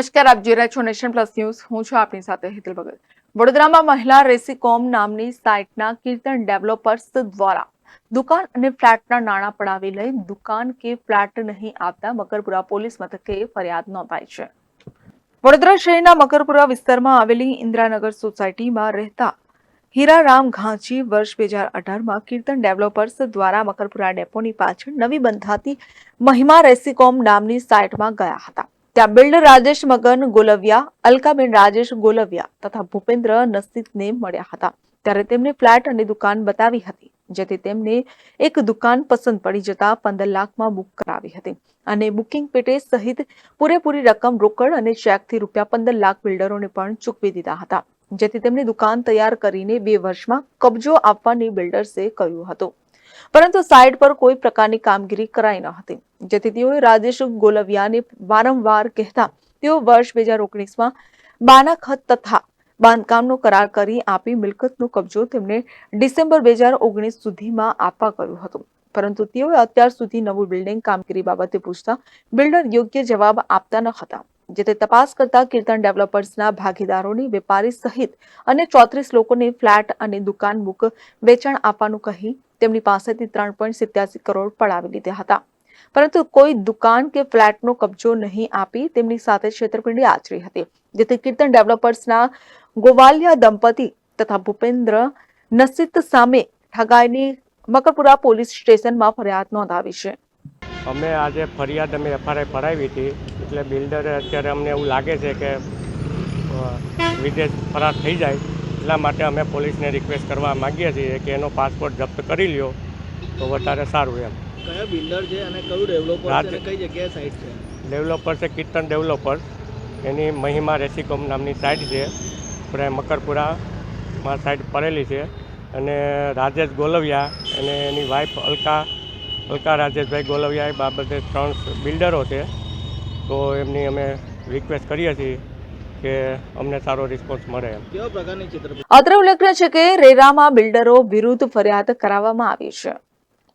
નમસ્કાર, આપ જોઈ રહ્યા છો નેશન પ્લસ ન્યૂઝ. હું છું આપની સાથે હેતલ ભગત. વડોદરામાં મહિલા રેસીકોમ નામની સાઇટના કીર્તન ડેવલપર્સ દ્વારા દુકાન અને ફ્લેટના નાણાં પડાવી લઈ દુકાન કે ફ્લેટ નહીં આપતા મકરપુરા પોલીસ મથકે ફરિયાદ નોંધાઈ છે. વડોદરા શહેરના મકરપુરા વિસ્તારમાં આવેલી ઇન્દ્રાનગર સોસાયટીમાં રહેતા હીરારામ ઘાંચી વર્ષ બે હજાર અઢારમાં કીર્તન ડેવલપર્સ દ્વારા મકરપુરા ડેપોની પાછળ નવી બંધાતી મહિમા રેસીકોમ નામની સાઇટમાં ગયા હતા. ત્યાં બિલ્ડર રાજેશ મગન ગોલવિયા, અલકાબેન રાજેશ ગોલવિયા તથા ભૂપેન્દ્ર નસીતને મળ્યા હતા. ત્યારે તેમને ફ્લેટ અને દુકાન બતાવી હતી, જેથી તેમને એક દુકાન પસંદ પડી જતા પંદર લાખમાં બુક કરાવી હતી. અને બુકિંગ પેટે સહિત પૂરેપૂરી રકમ રોકડ અને ચેકથી રૂપિયા પંદર લાખ બિલ્ડરોને પણ ચૂકવી દીધા હતા, જેથી તેમની દુકાન તૈયાર કરીને બે વર્ષમાં કબજો આપવાની બિલ્ડર્સે કહ્યું હતું. પરંતુ સાઇટ પર કોઈ પ્રકારની કામગીરી કરાઈ ન હતી. જેથી તેઓએ રાજેશ ગોલવિયાને વારંવાર કહેતા, તેઓ વર્ષ બે હજાર ઓગણીસમાં બાના તથા બાંધકામનો કરાર કરી આપી મિલકતનો કબજો તેમને ડિસેમ્બર બે હજાર ઓગણીસ સુધીમાં આપવા કહ્યું હતું. પરંતુ તેઓએ અત્યાર સુધી નવું બિલ્ડિંગ કામગીરી બાબતે પૂછતા બિલ્ડર યોગ્ય જવાબ આપતા ન હતા. જેથી તપાસ કરતા કીર્તન ડેવલપર્સના ભાગીદારોની વેપારી સહિત અને ચોત્રીસ લોકોને ફ્લેટ અને દુકાન બુક વેચાણ આપવાનું કહી તેમની પાસેથી ત્રણ પોઈન્ટ સિત્યાસી કરોડ પડાવી લીધા હતા. પરંતુ કોઈ દુકાન કે ફ્લેટનો કબજો નહીં આપી તેમની સાથે છેતરપિંડી આચરી હતી, જેથી કીર્તન ડેવલપર્સના ગોવાલિયા દંપતી તથા ભૂપેન્દ્ર નસીત સામે ઠગાઈની મકરપુરા પોલીસ સ્ટેશનમાં ફરિયાદ નોંધાવી છે. અમે આજે ફરિયાદ અમે એફઆરઆઈ ભરાવી હતી, એટલે બિલ્ડરે અત્યારે અમને એવું લાગે છે કે વિદેશ ફરાર થઈ જાય, એટલા માટે અમે પોલીસને રિક્વેસ્ટ કરવા માગીએ છીએ કે એનો પાસપોર્ટ જપ્ત કરી લ્યો. તો વધારે સારું એમ. કયા બિલ્ડર છે અને કયું ડેવલપર છે કઈ જગ્યાએ સાઇટ છે? ડેવલપર છે કીર્તન ડેવલપર એની મહિમા રેસીકોમ નામની સાઇટ છે. આપણે મકરપુરામાં સાઇટ પડેલી છે. અને રાજેશ ગોલવિયા અને એની વાઈફ અલકા અલકા રાજેશભાઈ ગોલવિયા એ બાબતે ત્રણ બિલ્ડરો છે. તો એમની અમે રિક્વેસ્ટ કરીએ છીએ કે અમને સારો રિસ્પોન્સ મળે એમ. કેવા પ્રકારની છેતરપિંડી અત્રે ઉલ્લેખનીય છે કે રેરામાં બિલ્ડરો વિરુદ્ધ ફરિયાદ કરાવવામાં આવી છે.